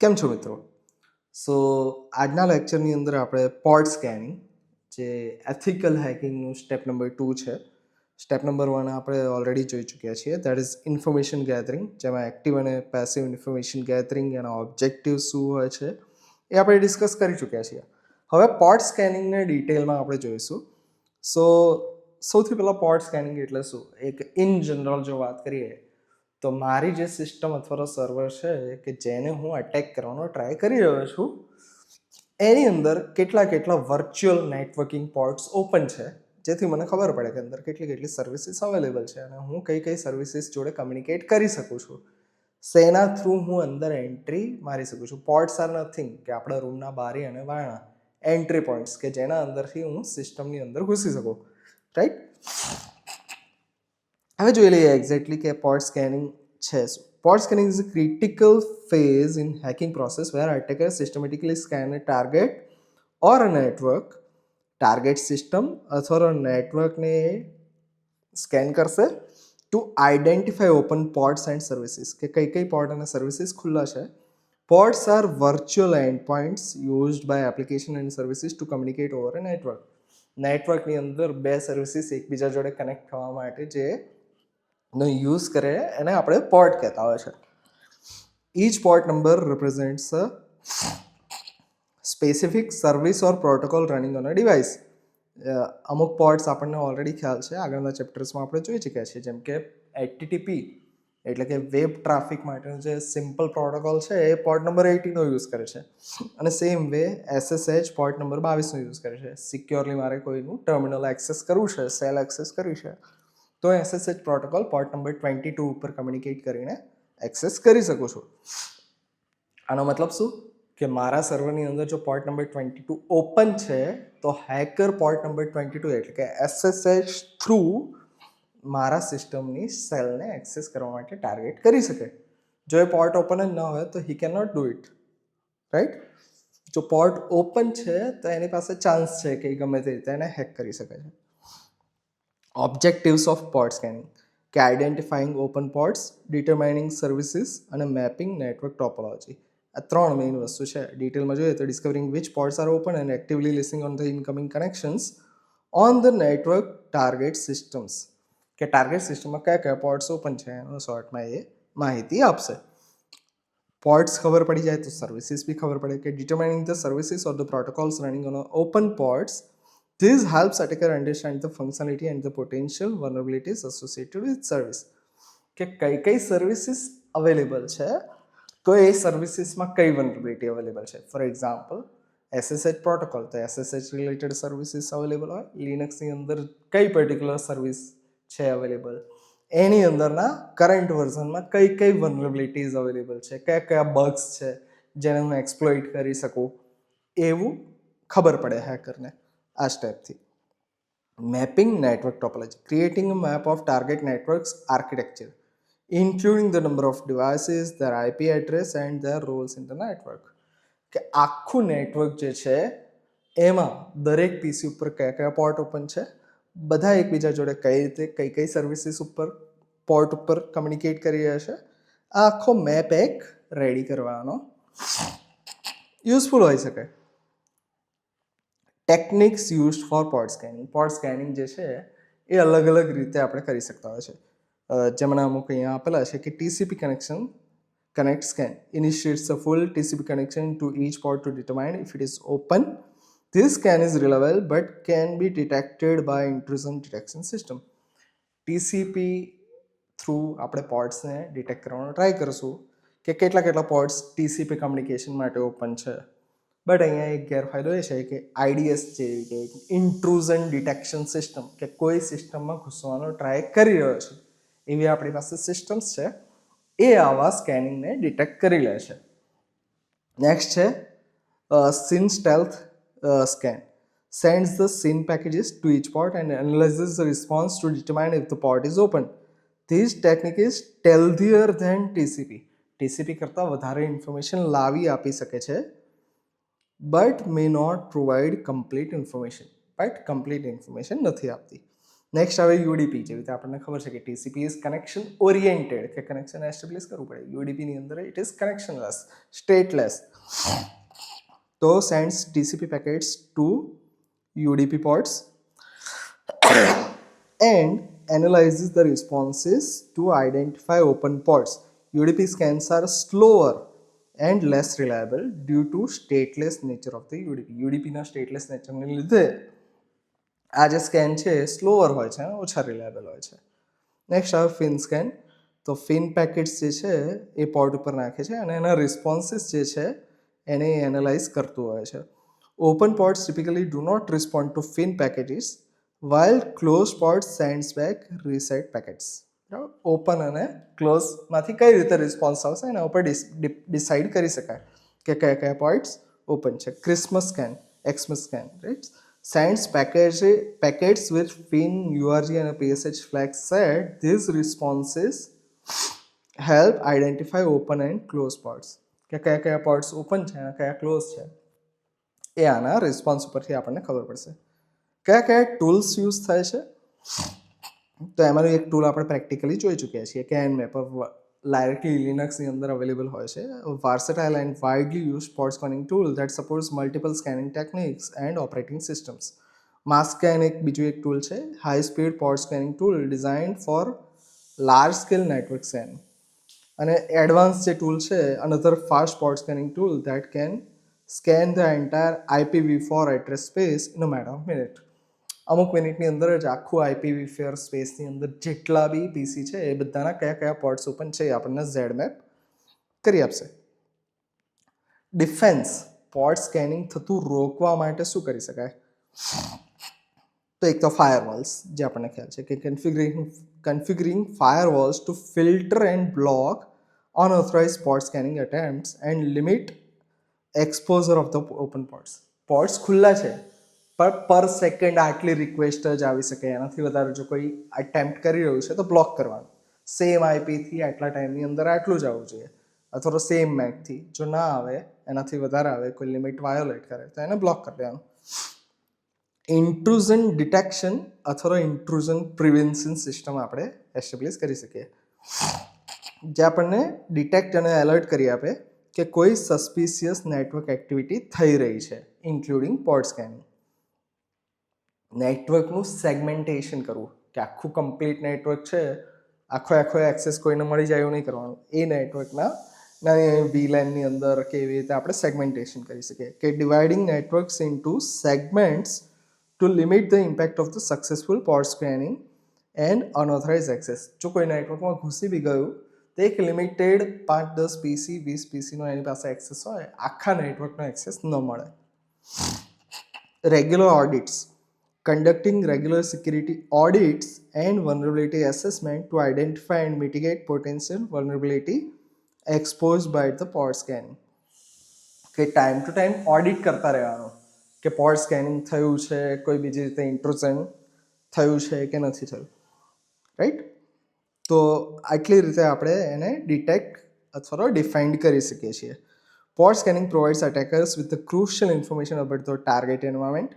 કેમ છો મિત્રો? સો આજના લેક્ચરની અંદર આપણે પોર્ટ સ્કેનિંગ જે એથિકલ હેકિંગનું સ્ટેપ નંબર ટુ છે. સ્ટેપ નંબર વન આપણે ઓલરેડી જોઈ ચૂક્યા છીએ. દેટ ઇઝ ઇન્ફોર્મેશન ગેધરિંગ જેમાં એક્ટિવ અને પેસિવ ઇન્ફોર્મેશન ગેધરિંગ એના ઓબ્જેક્ટિવ શું હોય છે, એ આપણે ડિસ્કસ કરી ચૂક્યા છીએ. હવે પોર્ટ સ્કેનિંગને ડિટેલમાં આપણે જોઈશું. સો સૌથી પહેલાં પોર્ટ સ્કેનિંગ એટલે શું? એક ઇન જનરલ જો વાત કરીએ તો મારી જે સિસ્ટમ અથવા તો સર્વર છે કે જેને હું અટેક કરવાનો ટ્રાય કરી રહ્યો છું, એની અંદર કેટલા કેટલા વર્ચ્યુઅલ નેટવર્કિંગ પોર્ટ્સ ઓપન છે, જેથી મને ખબર પડે કે અંદર કેટલી કેટલી સર્વિસીસ અવેલેબલ છે અને હું કઈ કઈ સર્વિસીસ જોડે કમ્યુનિકેટ કરી શકું છું. શેના થ્રુ હું અંદર એન્ટ્રી મારી શકું છું. પોર્ટ્સ આર નથિંગ કે આપણા રૂમના બારી અને વાણા એન્ટ્રી પોઈન્ટ્સ કે જેના અંદરથી હું સિસ્ટમની અંદર ઘૂસી શકું. રાઈટ હવે જોઈ લઈએ એક્ઝેક્ટલી કે પોર્ટ સ્કેનિંગ છે. શું port scanning is a critical phase in hacking process where attacker systematically scan a target or a network target system અથવા નેટવર્કને સ્કેન કરશે to identify open ports and services કે કઈ કઈ પોર્ટ અને સર્વિસીસ ખુલ્લા છે. Ports are virtual end points used by application and services to communicate over a network નેટવર્કની અંદર બે સર્વિસીસ એકબીજા જોડે કનેક્ટ થવા માટે જે નો યુઝ કરે એને આપણે પોર્ટ કહેતા હોય છે. Each port number represents specific service or protocol running on a device અમુક પોર્ટ્સ આપણને ઓલરેડી ખ્યાલ છે. આગળના ચેપ્ટર્સમાં આપણે જોઈ ચૂક્યા છીએ. જેમ કે એટીટીપી એટલે કે વેબ ટ્રાફિક માટેનો જે સિમ્પલ પ્રોટોકોલ છે, એ પોર્ટ નંબર એટીનો યુઝ કરે છે. અને same way SSH port number બાવીસનો use કરે છે. સિક્યોરલી મારે કોઈનું ટર્મિનલ એક્સેસ કરવું છે સેલ એક્સેસ કરવી છે. તો SSH protocol port number twenty two ઉપર કમ્યુનિકેટ કરીને એક્સેસ કરી શકું છું. આનો મતલબ શું? કે મારા સર્વરની અંદર જો port number twenty two open છે, તો hacker port number twenty two એટલે કે એસએસએચ થ્રુ મારા સિસ્ટમની સેલને એક્સેસ કરવા માટે ટાર્ગેટ કરી શકે. જો એ પોર્ટ ઓપન જ ન હોય, તો he can not do it right જો પોર્ટ ઓપન છે, તો એની પાસે ચાન્સ છે કે ગમે તે રીતે એને હેક કરી શકે છે. ઓબ્જેક્ટિવ્સ ઓફ પોર્ટ સ્કેનિંગ કે identifying open ports determining services અને મેપિંગ નેટવર્ક ટોપોલોજી આ ત્રણ મેઇન વસ્તુ છે. ડિટેલમાં જોઈએ તો discovering which ports are open and actively listening on the incoming connections on the network target systems કે ટાર્ગેટ સિસ્ટમમાં કયા કયા પોર્ટ્સ ઓપન છે એનો શોર્ટમાં એ માહિતી આપશે. પોર્ટ્સ ખબર પડી જાય તો સર્વિસીસ બી ખબર પડે કે determining the services or the protocols running on open ports This helps attacker understand the functionality and the potential vulnerabilities associated with service. કે કઈ કઈ સર્વિસીસ અવેલેબલ છે? તો એ સર્વિસીસમાં કઈ વનરેબિલિટી અવેલેબલ છે? ફોર એક્ઝામ્પલ એસએસએચ પ્રોટોકોલ તો એસએસએચ રિલેટેડ સર્વિસીસ અવેલેબલ હોય. લિનક્સની અંદર કઈ પર્ટિક્યુલર સર્વિસ છે અવેલેબલ એની અંદરના કરંટ વર્ઝનમાં કઈ કઈ વનરેબિલિટીઝ અવેલેબલ છે? કયા કયા બગ્સ છે? જેને હું એક્સપ્લોઇટ કરી શકું? એવું ખબર પડે હેકરને આ સ્ટેપથી mapping network topology creating map of target networks architecture including the number of devices their IP address and their roles in the network કે આખું નેટવર્ક જે છે, એમાં દરેક પીસી ઉપર કયા કયા પોર્ટ ઓપન છે, બધા એકબીજા જોડે કઈ રીતે, કઈ કઈ સર્વિસીસ ઉપર પોર્ટ ઉપર કમ્યુનિકેટ કરી રહ્યા છે. આ આખો મેપ એક રેડી કરવાનો. યુઝફુલ હોઈ શકે. Techniques use for port scanning port scanning જે છે એ અલગ અલગ રીતે આપણે કરી શકતા હોય છે જેમના અમુક અહીંયા આપેલા છે કે TCP connection connect scan initiates a full TCP connection to each port to determine if it is open. This scan is reliable but can be detected by intrusion detection system. TCP through આપણે પોર્ટ્સને detect કરવાનો try કરશું કે કેટલા કેટલા ports TCP communication માટે open છે but અહીંયા એક ગેરફાયદો એ છે કે આઈડીએસ જેવી કે ઇન્ટ્રુઝન ડિટેક્શન સિસ્ટમ કે કોઈ સિસ્ટમમાં ઘૂસવાનો ટ્રાય કરી રહ્યો છે. એવી આપણી પાસે સિસ્ટમ્સ છે. એ આવા સ્કેનિંગને ડિટેક્ટ કરી લે છે. નેક્સ્ટ છે SYN stealth scan sends the SYN packages to each port and analyzes the response to determine if the port is open. This technique is stealthier TCP. TCP કરતાં વધારે ઇન્ફોર્મેશન લાવી આપી શકે છે. But may not provide complete information but complete information નથી આપતી. Next આવે UDP જેવી રીતે આપણને ખબર છે કે ટીસીપી ઇઝ કનેક્શન ઓરિએન્ટેડ કે કનેક્શન એસ્ટેબ્લિશ કરવું પડે. યુડીપીની અંદર ઇટ ઇઝ કનેક્શનલેસ સ્ટેટલેસ તો sends TCP packets to UDP ports and analyzes the responses to identify open ports. UDP scans are slower and less reliable due to stateless nature of the UDP યુડીપીના stateless નેચરને લીધે આ જે scan છે એ slower હોય છે ઓછા reliable હોય છે. નેક્સ્ટ આવે ફિન સ્કેન તો ફિન પેકેટ્સ જે છે એ પોર્ટ ઉપર નાખે છે અને એના રિસ્પોન્સીસ જે છે એને એનાલાઇઝ કરતું હોય છે. Open ports typically do not respond to FIN packages while closed pod sends back reset packets. Open અને ક્લોઝમાંથી કઈ રીતે રિસ્પોન્સ આવશે એના ઉપર ડિસાઇડ કરી શકાય કે કયા કયા પોઈન્ટ્સ ઓપન છે. Christmas can Xmas scan right sends package packets with FIN URG અને PSH flag set these responses help identify open and close ports કે કયા કયા પોર્ટ્સ ઓપન છે અને કયા ક્લોઝ છે. એ આના રિસ્પોન્સ ઉપરથી આપણને ખબર પડશે. કયા કયા ટૂલ્સ યુઝ થાય છે? તો એમાંનું એક ટૂલ આપણે પ્રેક્ટિકલી જોઈ ચૂક્યા છીએ કે એન મેપર ડાયરેક્ટલી લિનક્સની અંદર અવેલેબલ હોય છે. Versatile and widely use sport scanning tool that supports multiple scanning techniques and operating systems Masscan એક બીજું એક ટૂલ છે. High speed port scanning tool designed for large scale network scan અને advance જે tool છે another fast port scanning tool that can scan the entire IPv four address space in a matter of minute અમુક મિનિટની અંદર જ આખું આઈપીવી ફેર સ્પેસની અંદર જેટલા બી પીસી છે, એ બધાના કયા કયા પોર્ટ્સ ઓપન છે એ આપણને ઝેડ મેપ કરી આપશે. ડિફેન્સ, પોર્ટ સ્કેનિંગ થતું રોકવા માટે શું કરી શકાય? તો એક તો ફાયરવોલ્સ, જે આપણને ખ્યાલ છે કે configuring configuring firewalls to filter and block unauthorized port scanning attempts and limit exposure of the open ports. Ports ખુલ્લા છે. પણ પર સેકન્ડ આટલી રિક્વેસ્ટ જ આવી શકે. એનાથી વધારે જો કોઈ અટેમ્પ્ટ કરી રહ્યું છે તો બ્લોક કરવાનું. સેમ આઈપીથી આટલા ટાઈમની અંદર આટલું જ આવવું જોઈએ. અથવા તો સેમ મેકથી જો ના આવે, એનાથી વધારે આવે, કોઈ લિમિટ વાયોલેટ કરે, તો એને બ્લોક કરી દેવાનું. ઇન્ટ્રુઝન ડિટેક્શન અથવા તો ઇન્ટ્રુઝન પ્રિવેન્શન સિસ્ટમ આપણે એસ્ટેબ્લિશ કરી શકીએ. જે આપણને ડિટેક્ટ અને એલર્ટ કરી આપે કે કોઈ સસ્પિશિયસ નેટવર્ક એક્ટિવિટી થઈ રહી છે ઇન્ક્લુડિંગ પોર્ટ સ્કેનિંગ નેટવર્કનું સેગમેન્ટેશન કરવું. કે આખું કમ્પ્લીટ નેટવર્ક છે, આખો આખો એક્સેસ કોઈને મળી જાય એવું નહીં કરવાનું. એ નેટવર્કના નાની વીલેનની અંદર કે એવી રીતે આપણે સેગમેન્ટેશન કરી શકીએ. કે dividing networks into segments to limit the impact of the successful port scanning and unauthorize access જો કોઈ નેટવર્કમાં ઘૂસી બી ગયું, તો એક લિમિટેડ પાંચ, દસ પીસી વીસ પીસીનો એની પાસે એક્સેસ હોય, આખા નેટવર્કનો એક્સેસ ન મળે. Regular audits conducting regular security audits and vulnerability assessment to identify and mitigate potential vulnerability exposed by the port scan કે ટાઈમ ટુ ટાઈમ ઓડિટ કરતા રહેવાનું. કે પોર્ટ સ્કેનિંગ થયું છે, કોઈ બીજી રીતે ઇન્ટ્રુઝન થયું છે કે નથી થયું. રાઈટ તો આટલી રીતે આપણે એને ડિટેક્ટ અથવા તો ડિફાઇન્ડ કરી શકીએ છીએ. Port scanning provides attackers with the crucial information about the target environment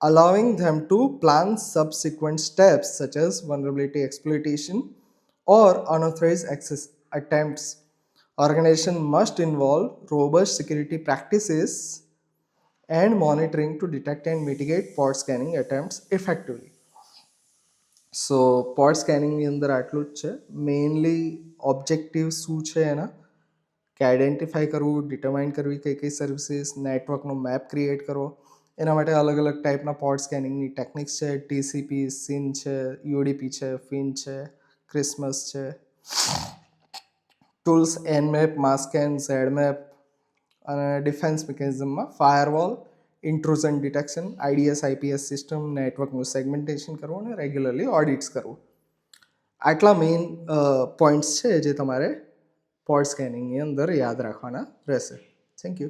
allowing them to plan subsequent steps such as vulnerability exploitation or unauthorized access attempts. Organization must involve robust security practices and monitoring to detect and mitigate port scanning attempts effectively. So port સ્કેનિંગની અંદર આટલું જ છે mainly objective શું છે એના કે identify કરવું determine કરવી કઈ કઈ સર્વિસીસ નેટવર્કનો મેપ ક્રિએટ કરવો એના માટે અલગ અલગ ટાઈપના પોર્ટ સ્કેનિંગની ટેકનિક્સ છે ટીસીપી સિન છે યુડીપી છે ફિન છે ક્રિસમસ છે. Tools Nmap માસ્કેન Z map અને defence મિકેનિઝમમાં firewall intrusion detection IDS IPS system નેટવર્કનું સેગમેન્ટેશન કરવું અને રેગ્યુલરલી ઓડિટ્સ કરવું. આટલા મેઇન પોઈન્ટ્સ છે જે તમારે પોર્ટ સ્કેનિંગની અંદર યાદ રાખવાના રહેશે. Thank you